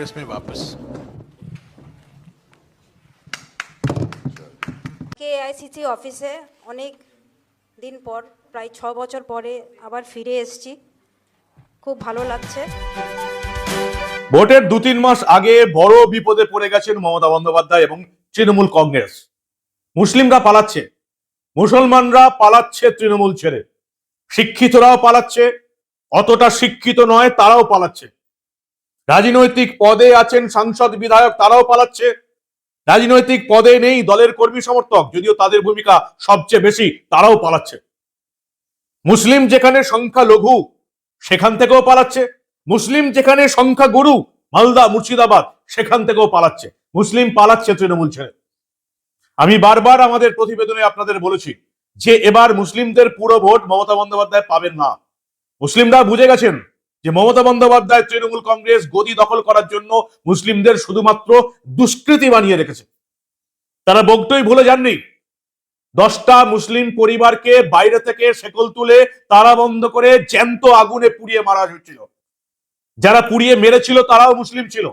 कांग्रेस में वापस কে আইসিসি অফিসে অনেক দিন পর প্রায় ছ বছর পরে আবার ফিরে এসেছি খুব ভালো লাগছে ভোটের দু তিন মাস আগে বড় বিপদে পড়ে গেছেন মমতা বন্দ্যোপাধ্যায় এবং তৃণমূল কংগ্রেস মুসলিমরা পালাচ্ছে মুসলমানরা পালাচ্ছে তৃণমূল ছেড়ে শিক্ষিতরাও পালাচ্ছে অতটা শিক্ষিত নয় তারাও পালাচ্ছে রাজনৈতিক পদে আছেন সাংসদ বিধায়ক, তারাও পালাচ্ছে। রাজনৈতিক পদে নেই দলের কর্মী সমর্থক, যদিও তাদের ভূমিকা সবচেয়ে বেশি, তারাও পালাচ্ছে। মুসলিম যেখানে সংখ্যা লঘু, সেখান থেকেও পালাচ্ছে। মুসলিম যেখানে সংখ্যা গুরু, মালদা, মুর্শিদাবাদ, সেখান থেকেও পালাচ্ছে। মুসলিম পালাচ্ছে তৃণমূল ছেড়ে। আমি বারবার আমাদের প্রতিবেদনে আপনাদের বলেছি যে এবার মুসলিমদের পুরো ভোট মমতা বন্দ্যোপাধ্যায় পাবেন না। মুসলিমরা বুঝে গেছেন যে মমতা বন্দ্যোপাধ্যায় তৃণমূল কংগ্রেস গদি দখল করার জন্য মুসলিমদের শুধুমাত্র দুষ্কৃতি বানিয়ে রেখেছে। তারা বগটই ভুলে যাননি। দশটা মুসলিম পরিবারকে বাইরে থেকে শেকল তুলে তারা বন্ধ করে জ্যান্ত আগুনে পুড়িয়ে মারা হচ্ছিল যারা পুড়িয়ে মেরেছিল তারাও মুসলিম ছিল।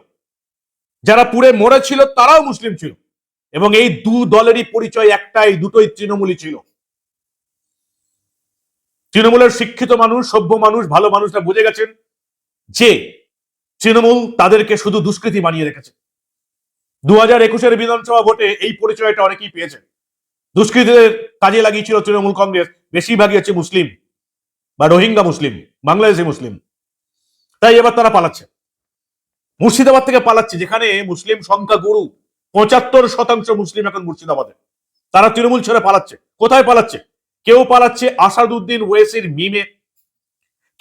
যারা পুড়ে মরেছিল তারাও মুসলিম ছিল। এবং এই দু দলেরই পরিচয় একটাই, দুটোই তৃণমূলই ছিল। তৃণমূলের শিক্ষিত মানুষ, সভ্য মানুষ, ভালো মানুষরা বুঝে গেছেন যে তৃণমূল তাদেরকে শুধু দুষ্কৃতি বানিয়ে রেখেছে। দু হাজার একুশের বিধানসভা ভোটে এই পরিচয়টা অনেকেই পেয়েছেন। দুষ্কৃতীদের কাজে লাগিয়েছিল তৃণমূল কংগ্রেস, বেশিরভাগই হচ্ছে মুসলিম বা রোহিঙ্গা মুসলিম, বাংলাদেশি মুসলিম। তাই এবার তারা পালাচ্ছে। মুর্শিদাবাদ থেকে পালাচ্ছে, যেখানে মুসলিম সংখ্যা গুরু, পঁচাত্তর শতাংশ মুসলিম এখন মুর্শিদাবাদে। তারা তৃণমূল ছেড়ে পালাচ্ছে। কোথায় পালাচ্ছে? কেউ পালাচ্ছে আসাদুদ্দিন ওয়েসির মিমে,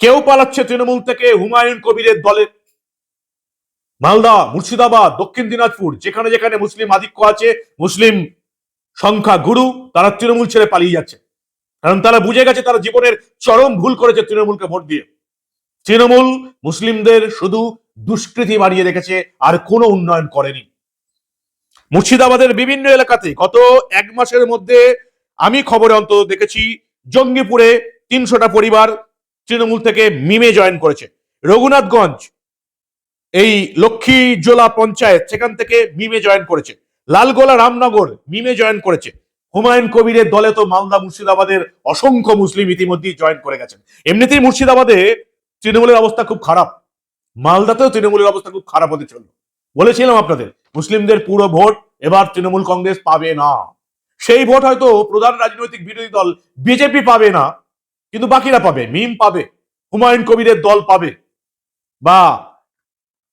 কেউ পালাচ্ছে তৃণমূল থেকে হুমায়ুন কবিরের দলে। মালদা, মুর্শিদাবাদ, দক্ষিণ দিনাজপুর, যেখানে যেখানে মুসলিম আধিক্য আছে, মুসলিম সংখ্যা গুরু, তারা তৃণমূল ছেড়ে পালিয়ে যাচ্ছে। কারণ তারা বুঝে গেছে তারা জীবনের চরম ভুল করেছে তৃণমূলকে ভোট দিয়ে। তৃণমূল মুসলিমদের শুধু দুষ্কৃতি বাড়িয়ে রেখেছে, আর কোনো উন্নয়ন করেনি। মুর্শিদাবাদের বিভিন্ন এলাকাতে গত এক মাসের মধ্যে আমি খবরে অন্তত দেখেছি জঙ্গিপুরে তিনশোটা পরিবার তৃণমূল থেকে মিমে জয়েন করেছে। রঘুনাথগঞ্জ, এই লক্ষ্মী জোলা পঞ্চায়েত, সেখান থেকে মিমে জয়েন করেছে। লালগোলা রামনগর, মিমে জয়েন করেছে। হুমায়ুন কবিরের দলে তো মালদা মুর্শিদাবাদের অসংখ্য মুসলিম ইতিমধ্যেই জয়েন করে গেছেন। এমনিতেই মুর্শিদাবাদে তৃণমূলের অবস্থা খুব খারাপ। মালদাতেও তৃণমূলের অবস্থা খুব খারাপ হতে চলল। বলেছিলাম আপনাদের, মুসলিমদের পুরো ভোট এবার তৃণমূল কংগ্রেস পাবে না। সেই ভোট হয়তো প্রধান রাজনৈতিক বিরোধী দল বিজেপি পাবে না, কিন্তু বাকিরা পাবে। মিম পাবে, হুমায়ুন কবিরের দল পাবে, বা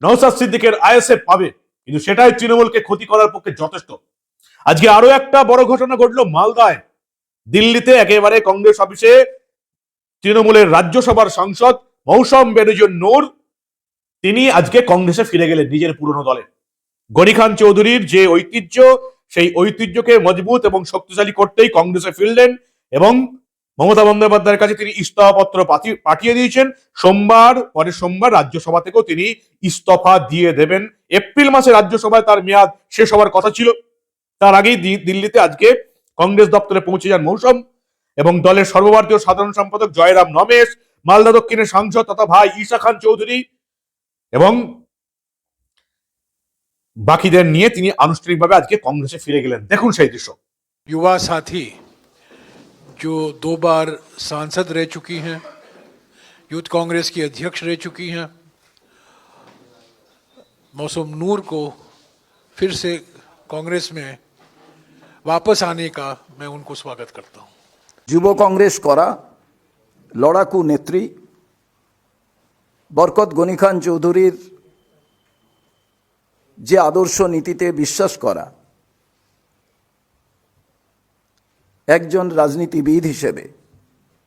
নৌসাদ সিদ্দিকের আইএসএফ পাবে, কিন্তু সেটাই তৃণমূলকে ক্ষতি করার পক্ষে যথেষ্ট। আজকে আরও একটা বড় ঘটনা ঘটলো মালদায়। দিল্লিতে একেবারে কংগ্রেস অফিসে তৃণমূলের রাজ্যসভার সাংসদ মৌসম বেনুজন নূর, তিনি আজকে কংগ্রেসে ফিরে গেলেন নিজের পুরনো দলে। গনি খান চৌধুরীর যে ঐতিহ্য সেই ঐতিহ্যকে মজবুত এবং শক্তিশালী করতেই কংগ্রেসে ফিরলেন এবং মমতা বন্দ্যোপাধ্যায়ের কাছে তিনি ইস্তফাপত্র পাঠি- পাঠিয়ে দিয়েছেন। সোমবার, পরের সোমবার রাজ্যসভা থেকেও তিনি ইস্তফা দিয়ে দেবেন। এপ্রিল মাসে রাজ্যসভায় তার মেয়াদ শেষ হওয়ার কথা ছিল। তার আগেই দিল্লিতে আজকে কংগ্রেস দপ্তরে পৌঁছে যান মৌসুম এবং দলের সর্বভারতীয় সাধারণ সম্পাদক জয়রাম নমেশ মালদা দক্ষিণের সাংসদ তথা ভাই ঈশা খান চৌধুরী এবং বাকিদের নিয়ে তিনি আনুষ্ঠানিকভাবে আজকে কংগ্রেসে ফিরে গেলেন দেখুন সেই দৃশ্য युवा साथी जो दो बार सांसद रह चुकी हैं यूथ कांग्रेस की अध्यक्ष रह चुकी हैं मौसम नूर को फिर से कांग्रेस में वापस आने का मैं उनको स्वागत करता हूं যুব কংগ্রেস করা লড়াকু নেত্রী বরকত গনি খান চৌধুরীর যে আদর্শ নীতিতে বিশ্বাস করা একজন রাজনীতিবিদ হিসেবে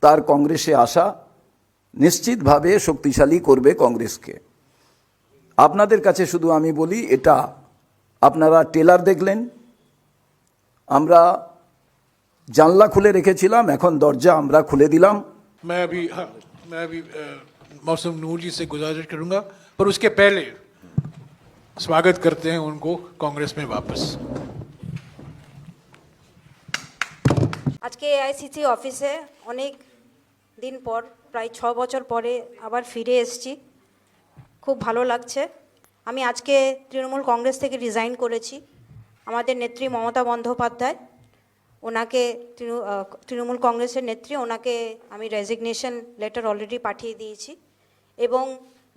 তার কংগ্রেসে আসা নিশ্চিতভাবে শক্তিশালী করবে কংগ্রেসকে আপনাদের কাছে শুধু আমি বলি এটা আপনারা টেলার দেখলেন আমরা জানলা খুলে রেখেছিলাম এখন দরজা আমরা খুলে দিলাম मैं अभी हाँ, मैं अभी अ, मौसम नूर जी से गुजारिश करूंगा पर उसके पहले स्वागत करते हैं उनको कांग्रेस में वापस আজকে আইসিসি অফিসে অনেক দিন পর প্রায় ছ বছর পরে আবার ফিরে এসেছি খুব ভালো লাগছে আমি আজকে তৃণমূল কংগ্রেস থেকে রিজাইন করেছি আমাদের নেত্রী মমতা বন্দ্যোপাধ্যায় ওনাকে তৃণমূ- আহ, তৃণমূল কংগ্রেসের নেত্রী ওনাকে আমি রেজিগনেশন লেটার অলরেডি পাঠিয়ে দিয়েছি এবং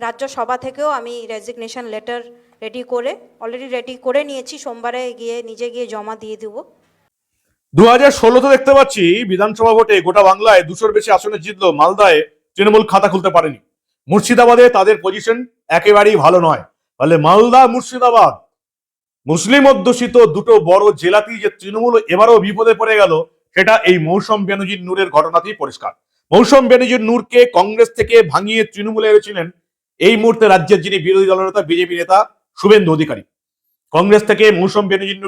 রাজ্য সভা থেকেও আমি রেজিগনেশন লেটার রেডি করে অলরেডি রেডি করে নিয়েছি, সোমবারে গিয়ে নিজে গিয়ে জমা দিয়ে দেবো। দু হাজার ষোলোতে দেখতে পাচ্ছি, বিধানসভা ভোটে গোটা বাংলায় দুশোর বেশি আসনে জিতলো মালদায় তৃণমূল খাতা খুলতে পারেনি। মুর্শিদাবাদে তাদের পজিশন একেবারেই ভালো নয়। ফলে মালদা, মুর্শিদাবাদ, মুসলিম অধ্যুষিত দুটো বড় জেলাতেই যে তৃণমূল এবারও বিপদে পড়ে গেল, সেটা এই মৌসুম বেনজির নূরের ঘটনাতেই পরিষ্কার। মৌসুম বেনজির নূরকে কংগ্রেস থেকে ভাঙিয়ে তৃণমূলে এনেছিলেন এই মুহূর্তে রাজ্যের যিনি বিরোধী দলনেতা বিজেপি নেতা, শুভেন্দু অধিকারী। কংগ্রেস থেকে মৌসুম বেনজির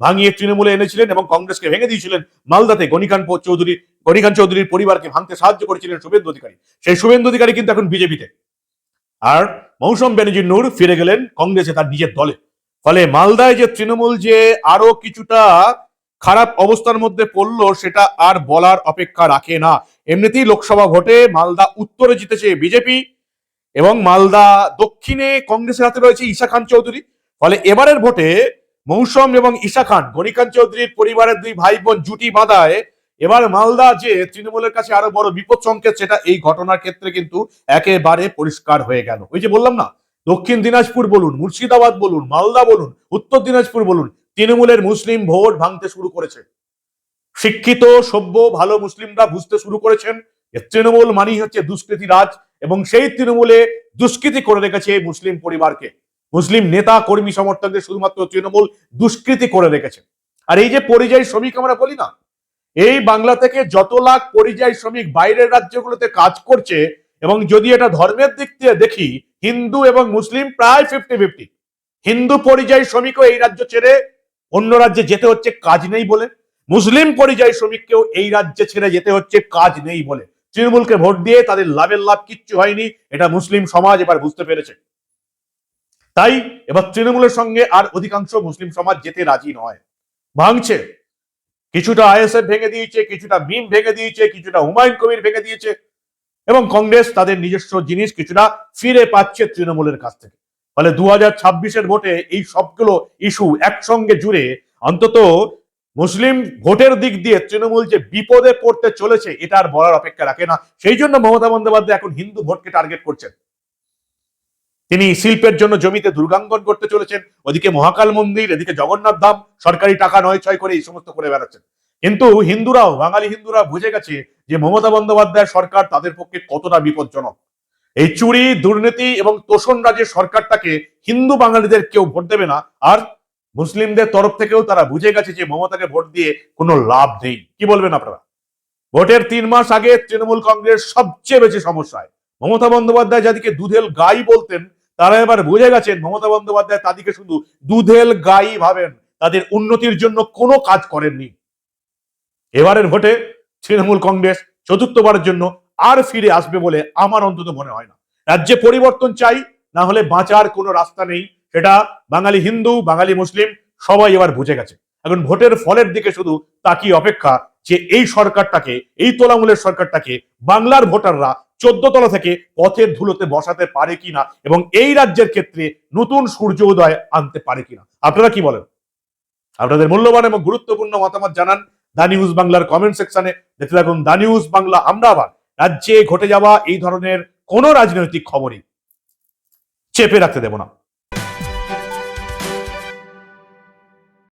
ভাঙিয়ে তৃণমূলে এনেছিলেন এবং কংগ্রেসকে ভেঙে দিয়েছিলেন মালদাতে গণিকান চৌধুরী গণিকান চৌধুরীর পরিবারকে ভাঙতে সাহায্য করেছিলেন শুভেন্দু অধিকারী। সেই শুভেন্দু অধিকারী কিন্তু এখন বিজেপিতে। আর মৌসুম বেনজির নূর ফিরে গেলেন কংগ্রেসে তার নিজের দলে। ফলে মালদায় যে তৃণমূল যে আরও কিছুটা খারাপ অবস্থার মধ্যে পড়ল, সেটা আর বলার অপেক্ষা রাখে না। এমনিতেই লোকসভা ভোটে মালদা উত্তরে জিতেছে বিজেপি। এবং মালদা দক্ষিণে কংগ্রেসের হাতে রয়েছে ঈশা খান চৌধুরী। ফলে এবারের ভোটে মৌসম এবং ঈশা খান গণিকান্ত চৌধুরীর পরিবারের দুই ভাই বোন জুটি বাঁধায়। এবার মালদা যে তৃণমূলের কাছে আরও বড় বিপদ সংকেত, সেটা এই ঘটনার ক্ষেত্রে কিন্তু একেবারে পরিষ্কার হয়ে গেল। ওই যে বললাম না, দক্ষিণ দিনাজপুর বলুন, মুর্শিদাবাদ বলুন, মালদা বলুন, উত্তর দিনাজপুর বলুন, তৃণমূলের মুসলিম ভোট ভাঙতে শুরু করেছে। শিক্ষিত, সভ্য, ভালো মুসলিমরা বুঝতে শুরু করেছেন। তৃণমূল মানেই হচ্ছে দুষ্কৃতি রাজ। এবং সেই তৃণমূলে দুষ্কৃতি করে রেখেছে এই মুসলিম পরিবারকে। মুসলিম নেতা, কর্মী, সমর্থকদের শুধুমাত্র তৃণমূল দুষ্কৃতি করে রেখেছে। আর এই যে পরিযায়ী শ্রমিক আমরা বলি না, এই বাংলা থেকে যত লাখ পরিযায়ী শ্রমিক বাইরের রাজ্যগুলোতে কাজ করছে এবং যদি এটা ধর্মের দিক দিয়ে দেখি, হিন্দু এবং মুসলিম প্রায় ফিফটি ফিফটি হিন্দু পরিযায়ী শ্রমিকও এই রাজ্য ছেড়ে অন্য রাজ্যে যেতে হচ্ছে, কাজ নেই বলে। মুসলিম পরিযায়ী শ্রমিককেও এই রাজ্যে ছেড়ে যেতে হচ্ছে, কাজ নেই বলে। তৃণমূলকে ভোট দিয়ে তাদের লাভের লাভ কিচ্ছু হয়নি। এটা মুসলিম সমাজ এবার বুঝতে পেরেছে। তাই এবার তৃণমূলের সঙ্গে আর অধিকাংশ মুসলিম সমাজ যেতে রাজি নয়। ভাঙছে। কিছুটা আইএসএফ ভেঙে দিয়েছে, কিছুটা মিম ভেঙে দিয়েছে, কিছুটা হুমায়ুন কবির ভেঙে দিয়েছে এবং কংগ্রেস তাদের নিজস্ব জিনিস কিছুটা ফিরে পাচ্ছে তৃণমূলের কাছ থেকে। ফলে দু হাজার ভোটে এই সবগুলো ইস্যু একসঙ্গে জুড়ে অন্তত মুসলিম ভোটের দিক দিয়ে তৃণমূল যে বিপদে পড়তে চলেছে, এটা আর বলার অপেক্ষা রাখে না। সেই জন্য মমতা বন্দ্যোপাধ্যায় এখন হিন্দু ভোটকে টার্গেট করছেন। তিনি শিল্পের জন্য জমিতে দুর্গাঙ্গন করতে চলেছেন, ওদিকে মহাকাল মন্দির, এদিকে জগন্নাথ ধাম, সরকারি টাকা নয় ছয় করে এই সমস্ত করে বেড়াচ্ছেন। কিন্তু হিন্দুরাও, বাঙালি হিন্দুরা বুঝে গেছে যে মমতা বন্দ্যোপাধ্যায় সরকার তাদের পক্ষে কতটা বিপজ্জনক। এই চুরি, দুর্নীতি এবং তোষণ রাজ্যের সরকারটাকে হিন্দু বাঙালিদের কেউ ভোট দেবে না, আর মুসলিমদের তরফ থেকেও তারা বুঝে গেছে যে মমতাকে ভোট দিয়ে কোনো লাভ নেই। কি বলবেন আপনারা? ভোটের তিন মাস আগে তৃণমূল কংগ্রেস সবচেয়ে বেশি সমস্যায়। মমতা বন্দ্যোপাধ্যায় যাদেরকে দুধেল গাই বলতেন, তারা এবার বুঝে গেছেন মমতা বন্দ্যোপাধ্যায় তাদেরকে শুধু দুধেল গাই ভাবেন। তাদের উন্নতির জন্য কোনো কাজ করেননি। এবারের ভোটে তৃণমূল কংগ্রেস চতুর্থবারের জন্য আর ফিরে আসবে বলে আমার অন্তত মনে হয় না। রাজ্যে পরিবর্তন চাই, না হলে বাঁচার কোনো রাস্তা নেই। সেটা বাঙালি হিন্দু, বাঙালি মুসলিম, সবাই এবার বুঝে গেছে। এখন ভোটের ফলের দিকে শুধু তাকিয়ে অপেক্ষা যে এই সরকারটাকে, এই তোলামূলের সরকারটাকে বাংলার ভোটাররা চোদ্দ তলা থেকে পথের ধুলোতে বসাতে পারে কিনা এবং এই রাজ্যের ক্ষেত্রে নতুন সূর্য উদয় আনতে পারে কিনা। আপনারা কি বলেন? আপনাদের মূল্যবান এবং গুরুত্বপূর্ণ মতামত জানান দা নিউজ বাংলার কমেন্ট সেকশনে। দেখতে থাকুন দা নিউজ বাংলা, আমরা আবার রাজ্যে ঘটে যাওয়া এই ধরনের কোনো রাজনৈতিক খবরই চেপে রাখতে দেব না।